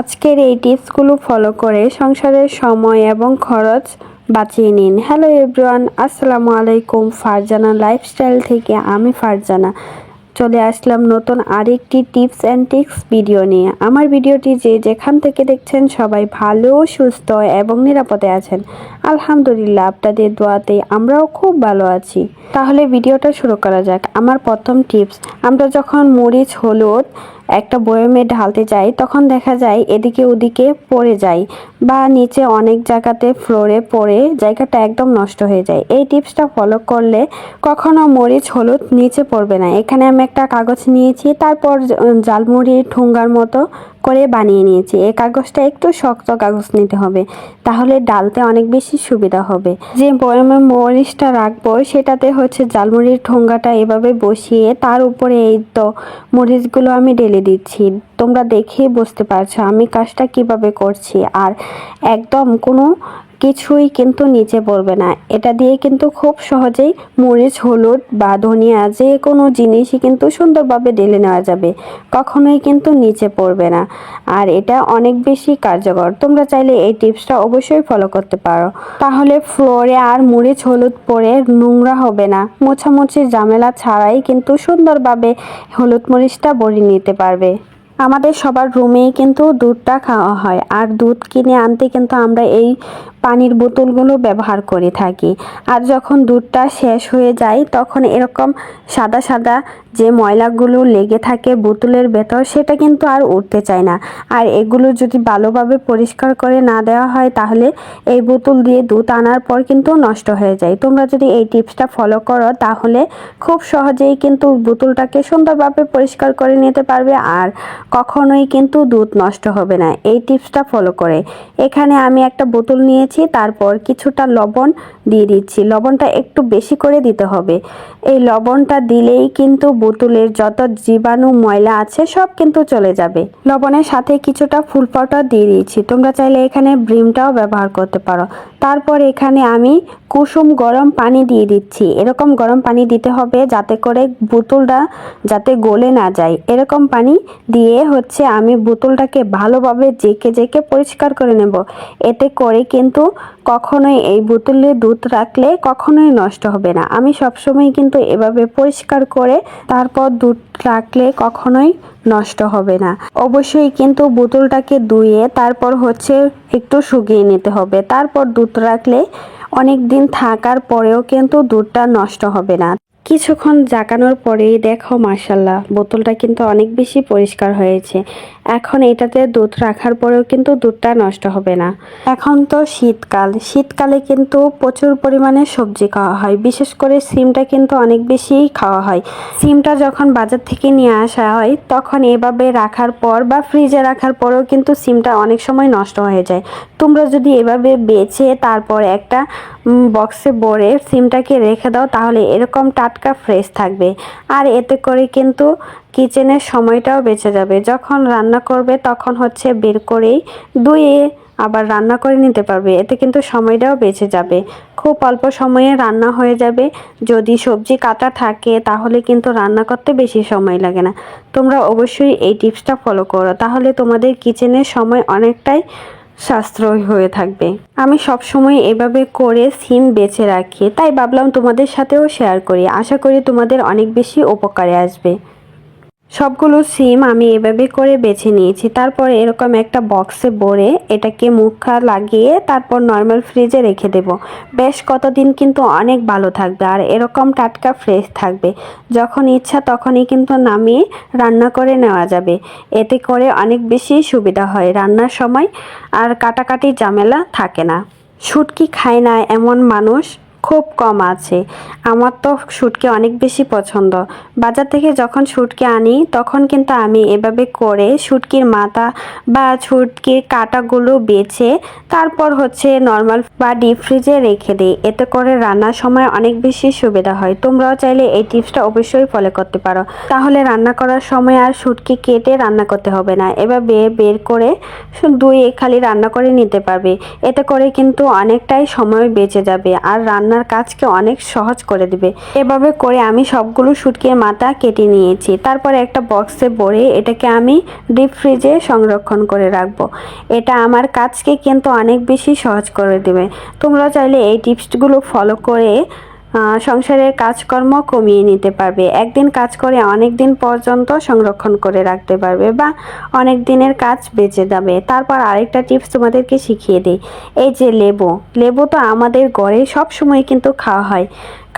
আজকের এই টিপসগুলো ফলো করে সংসারের সময় এবং খরচ বাঁচিয়ে নিন। হ্যালো এভরিওয়ান আসসালামু আলাইকুম, ফারজানা লাইফস্টাইল থেকে আমি ফারজানা। চলে আসলাম নতুন আরেকটি টিপস অ্যান্ড টিক্স ভিডিও নিয়ে। আমার ভিডিওটি যে যেখান থেকে দেখছেন সবাই ভালো, সুস্থ এবং নিরাপদে আছেন। আলহামদুলিল্লাহ, আপনাদের দোয়াতে আমরাও খুব ভালো আছি। তাহলে ভিডিওটা শুরু করা যাক। আমার প্রথম টিপস আমরা যখন মরিচ, হলুদ একটা বয়মে ঢালতে যাই তখন দেখা যায় এদিকে ওদিকে পড়ে যায় বা নিচে অনেক জায়গাতে ফ্লোরে পড়ে, জায়গাটা একদম নষ্ট হয়ে যায়। এই টিপসটা ফলো করলে কখনো মরিচ, হলুদ নিচে পড়বে না। এখানে আমি একটা কাগজ নিয়েছি, তারপর জালমুড়ি, ঠুঙ্গার মতো করে বানিয়ে নিয়েছি। এই কাগজটা একটু শক্ত কাগজ নিতে হবে, তাহলে ডালতে অনেক বেশি সুবিধা হবে। যে মরিচটা রাখব, সেটাতে হচ্ছে জালমুড়ির ঠোঙ্গাটা এভাবে বসিয়ে তার উপরে এই তো মরিচগুলো আমি ঢেলে দিচ্ছি। তোমরা দেখে বুঝতে পারছ আমি কাজটা কীভাবে করছি। আর একদম কোনো কিছুই কিন্তু নিচে পড়বে না। এটা দিয়ে কিন্তু খুব সহজেই মরিচ, হলুদ বা ধনিয়া যে কোনো জিনিসই কিন্তু সুন্দরভাবে ঢেলে নেওয়া যাবে। কখনোই কিন্তু নিচে পড়বে না। আর এটা অনেক বেশি কার্যকর। তোমরা চাইলে এই টিপসটা অবশ্যই ফলো করতে পারো। তাহলে ফ্লোরে আর মরিচ, হলুদ পরে নোংরা হবে না। মোছামুছির ঝামেলা ছাড়াই কিন্তু সুন্দরভাবে হলুদ মরিচটা বড়ি নিতে পারবে। আমাদের সবার রুমেই কিন্তু দুধটা খাওয়া হয় আর দুধ কিনে আনতে কিন্তু আমরা এই পানির বোতলগুলো ব্যবহার করে থাকি। আর যখন দুধটা শেষ হয়ে যায়, তখন এরকম সাদা সাদা যে ময়লাগুলো লেগে থাকে বোতলের ভেতর, সেটা কিন্তু আর উঠতে চায় না। আর এগুলো যদি ভালোভাবে পরিষ্কার করে না দেওয়া হয়, তাহলে এই বোতল দিয়ে দুধ আনার পর কিন্তু নষ্ট হয়ে যায়। তোমরা যদি এই টিপসটা ফলো করো, তাহলে খুব সহজেই কিন্তু বোতলটাকে সুন্দরভাবে পরিষ্কার করে নিতে পারবে আর কখনোই কিন্তু দুধ নষ্ট হবে না। এই টিপসটা ফলো করে। এখানে আমি একটা বোতল নিয়েছি, তারপর কিছুটা লবণ দিয়ে দিচ্ছি। লবণটা একটু বেশি করে দিতে হবে। এই লবণটা দিলেই কিন্তু বোতলের যত জীবাণু ময়লা আছে সব কিন্তু চলে যাবে। লবণের সাথে কিছুটা ফুল পাউডার দিয়ে দিয়েছি। তোমরা চাইলে এখানে ব্রিমটাও ব্যবহার করতে পারো। তারপর এখানে আমি কুসুম গরম পানি দিয়ে দিচ্ছি। এরকম গরম পানি দিতে হবে যাতে করে বোতলটা যাতে গলে না যায়। এরকম পানি দিয়ে হচ্ছে আমি বোতলটাকে ভালোভাবে জেকে জেকে পরিষ্কার করে নেব। এতে করে কিন্তু কখনোই এই বোতলে দুধ রাখলে কখনোই নষ্ট হবে না। আমি সবসময় কিন্তু এভাবে পরিষ্কার করে তারপর দুধ রাখলে কখনোই নষ্ট হবে না। অবশ্যই কিন্তু বোতলটাকে ধুয়ে তারপর হচ্ছে একটু শুকিয়ে নিতে হবে। তারপর দুধ রাখলে অনেক দিন থাকার পরেও কিন্তু দুধটা নষ্ট হবে না। কিছুক্ষণ জাগানোর পরেই দেখো মার্শাল্লাহ বোতলটা কিন্তু অনেক বেশি পরিষ্কার হয়েছে। এখন এটাতে দুধ রাখার পরেও কিন্তু দুধটা নষ্ট হবে না। এখন তো শীতকাল, শীতকালে কিন্তু প্রচুর পরিমাণে সবজি খাওয়া হয়। বিশেষ করে সিমটা কিন্তু অনেক বেশি খাওয়া হয়। সিমটা যখন বাজার থেকে নিয়ে আসা হয়, তখন এভাবে রাখার পর বা ফ্রিজে রাখার পরেও কিন্তু সিমটা অনেক সময় নষ্ট হয়ে যায়। তোমরা যদি এভাবে বেছে তারপর একটা বক্সে ভরে সিমটাকে রেখে দাও, তাহলে এরকম টাটকা ফ্রেশ থাকবে। আর এতে করে কিন্তু কিচেনের সময়টাও বেঁচে যাবে। যখন রান্না করবে, তখন হচ্ছে বের করেই ধুয়ে আবার রান্না করে নিতে পারবে। এতে কিন্তু সময়টাও বেঁচে যাবে। খুব অল্প সময়ে রান্না হয়ে যাবে। যদি সবজি কাটা থাকে, তাহলে কিন্তু রান্না করতে বেশি সময় লাগে না। তোমরা অবশ্যই এই টিপসটা ফলো করো। তাহলে তোমাদের কিচেনের সময় অনেকটাই সাশ্রয় হয়ে থাকবে। আমি সবসময় এভাবে করে সিম বেছে রাখি, তাই ভাবলাম তোমাদের সাথেও শেয়ার করি। আশা করি তোমাদের অনেক বেশি উপকারে আসবে। সবগুলো সিম আমি এভাবে করে বেছে নিয়েছি। তারপর এরকম একটা বক্সে ভরে এটাকে মুখা লাগিয়ে তারপর নর্মাল ফ্রিজে রেখে দেব। বেশ কতদিন কিন্তু অনেক ভালো থাকবে আর এরকম টাটকা ফ্রেশ থাকবে। যখন ইচ্ছা তখনই কিন্তু নামিয়ে রান্না করে নেওয়া যাবে। এতে করে অনেক বেশি সুবিধা হয় রান্নার সময় আর কাটাকাটি ঝামেলা থাকে না। শুটকি খায় না এমন মানুষ খুব কম আছে। আমার তো শুটকি অনেক বেশি পছন্দ। বাজার থেকে যখন শুটকি আনি, তখন কিন্তু আমি এভাবে করে শুটকির মাথা বা শুটকির কাটাগুলো বেছে, তারপর হচ্ছে নর্মাল বা ডিপ ফ্রিজে রেখে দিই। এতে করে রান্নার সময় অনেক বেশি সুবিধা হয়। তোমরাও চাইলে এই টিপসটা অবশ্যই ফলো করতে পারো। তাহলে রান্না করার সময় আর শুটকি কেটে রান্না করতে হবে না। এভাবে বের করে দুই খালি রান্না করে নিতে পারবে। এতে করে কিন্তু অনেকটাই সময় বেঁচে যাবে। আর রান্না আপনার কাজকে অনেক সহজ করে দেবে। এভাবে করে আমি সবগুলো শুটকির মাথা কেটে নিয়েছি। তারপরে একটা বক্সে ভরে এটাকে আমি ডিপ ফ্রিজে সংরক্ষণ করে রাখব। এটা আমার কাজকে কিন্তু অনেক বেশি সহজ করে দেবে। তোমরা চাইলে এই টিপসগুলো ফলো করে সংসারের কাজকর্ম কমিয়ে নিতে পারবে। একদিন কাজ করে অনেক দিন পর্যন্ত সংরক্ষণ করে রাখতে পারবে বা অনেক দিনের কাজ বেঁচে যাবে। তারপর আরেকটা টিপস তোমাদেরকে শিখিয়ে দিই। এই যে লেবু লেবু তো আমাদের ঘরে সব সময় কিন্তু খাওয়া হয়।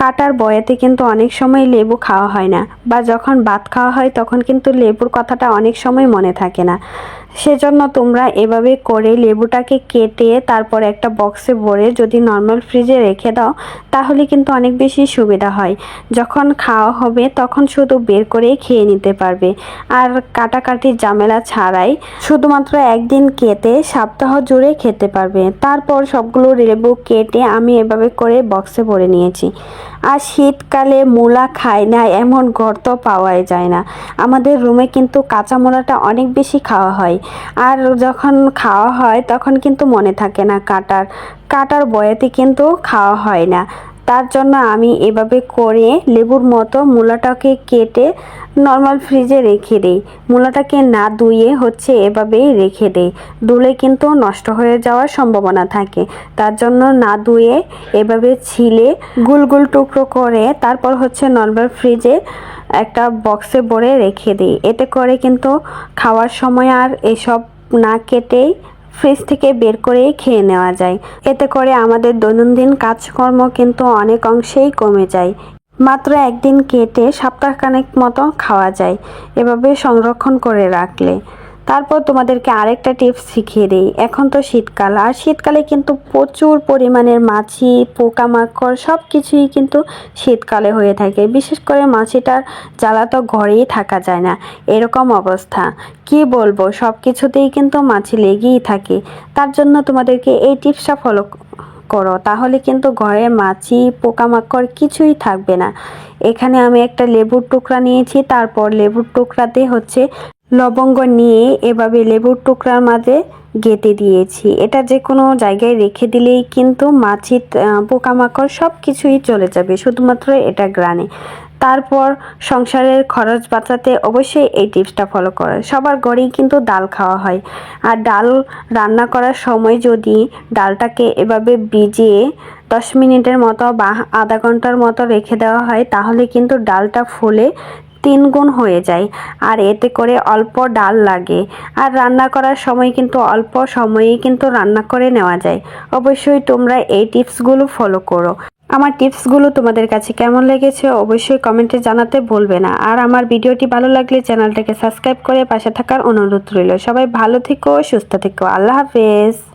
কাটার বয়াতে কিন্তু অনেক সময় লেবু খাওয়া হয় না বা যখন ভাত খাওয়া হয় তখন কিন্তু লেবুর কথাটা অনেক সময় মনে থাকে না। সেজন্য তোমরা এভাবে করে লেবুটাকে কেটে তারপর একটা বক্সে ভরে যদি নর্মাল ফ্রিজে রেখে দাও, তাহলে কিন্তু অনেক বেশি সুবিধা হয়। যখন খাওয়া হবে, তখন শুধু বের করেই খেয়ে নিতে পারবে। আর কাটাকাটির ঝামেলা ছাড়াই শুধুমাত্র একদিন কেটে সপ্তাহ জুড়ে খেতে পারবে। তারপর সবগুলো লেবু কেটে আমি এভাবে করে বক্সে ভরে নিয়েছি। আর শীতকালে মূলা খায় না, এমন গর্ত পাওয়াই যায় না। আমাদের রুমে কিন্তু কাঁচা মূলাটা অনেক বেশি খাওয়া হয়। আর যখন খাওয়া হয় তখন কিন্তু মনে থাকে না কাটার কাটার বয়েতে কিন্তু খাওয়া হয় না। তার জন্য আমি এভাবে করে লেবুর মতো মূলাটাকে কেটে নর্মাল ফ্রিজে রেখে দিই। মূলাটাকে না ধুয়ে হচ্ছে এভাবেই রেখে দিই। ধুলে কিন্তু নষ্ট হয়ে যাওয়ার সম্ভাবনা থাকে। তার জন্য না ধুয়ে এভাবে ছিলে গুল গুল টুকরো করে তারপর হচ্ছে নর্মাল ফ্রিজে একটা বক্সে ভরে রেখে দিই। এতে করে কিন্তু খাওয়ার সময় আর এসব না কেটেই ফ্রিজ থেকে বের করেই খেয়ে নেওয়া যায়। এতে করে আমাদের দৈনন্দিন কাজকর্ম কিন্তু অনেক অংশেই কমে যায়। মাত্র একদিন কেটে সপ্তাহখানেক মতো খাওয়া যায়। এভাবে সংরক্ষণ করে রাখলে তারপর তোমাদেরকে আরেকটা টিপস শিখিয়ে দিই। এখন তো শীতকাল, আর শীতকালে কিন্তু প্রচুর পরিমাণের মাছি, পোকামাকড় সব কিছুই কিন্তু শীতকালে হয়ে থাকে। বিশেষ করে মাছিটার জ্বালা তো ঘরেই থাকা যায় না। এরকম অবস্থা। কি বলব সব কিছুতেই কিন্তু মাছি লেগেই থাকে। তার জন্য তোমাদেরকে এই টিপসটা ফলো করো। তাহলে কিন্তু ঘরে মাছি, পোকামাকড় কিছুই থাকবে না। এখানে আমি একটা লেবুর টুকরা নিয়েছি, তারপর লেবুর টুকরাতে হচ্ছে লবঙ্গ নিয়ে এভাবে লেবুর টুকরার মাঝে গেঁথে দিয়েছি। এটা যে কোনো জায়গায় রেখে দিলেই কিন্তু মাছি পোকামাকড় সব কিছুই চলে যাবে, শুধুমাত্র এটা গ্রানে। তারপর সংসারের খরচ বাঁচাতে অবশ্যই এই টিপসটা ফলো করে। সবার ঘরেই কিন্তু ডাল খাওয়া হয়। আর ডাল রান্না করার সময় যদি ডালটাকে এভাবে ভিজিয়ে দশ মিনিটের মতো বা আধা ঘণ্টার মতো রেখে দেওয়া হয়, তাহলে কিন্তু ডালটা ফুলে তিন গুণ হয়ে যায়। আর এতে করে অল্প ডাল লাগে। আর রান্না করার সময় কিন্তু অল্প সময়েই কিন্তু রান্না করে নেওয়া যায়। অবশ্যই তোমরা এই টিপসগুলো ফলো করো। আমার টিপসগুলো তোমাদের কাছে কেমন লেগেছে অবশ্যই কমেন্টে জানাতে ভুলবে না। আর আমার ভিডিওটি ভালো লাগলে চ্যানেলটাকে সাবস্ক্রাইব করে পাশে থাকার অনুরোধ রইল। সবাই ভালো থেকো, সুস্থ থেকো। আল্লাহ হাফেজ।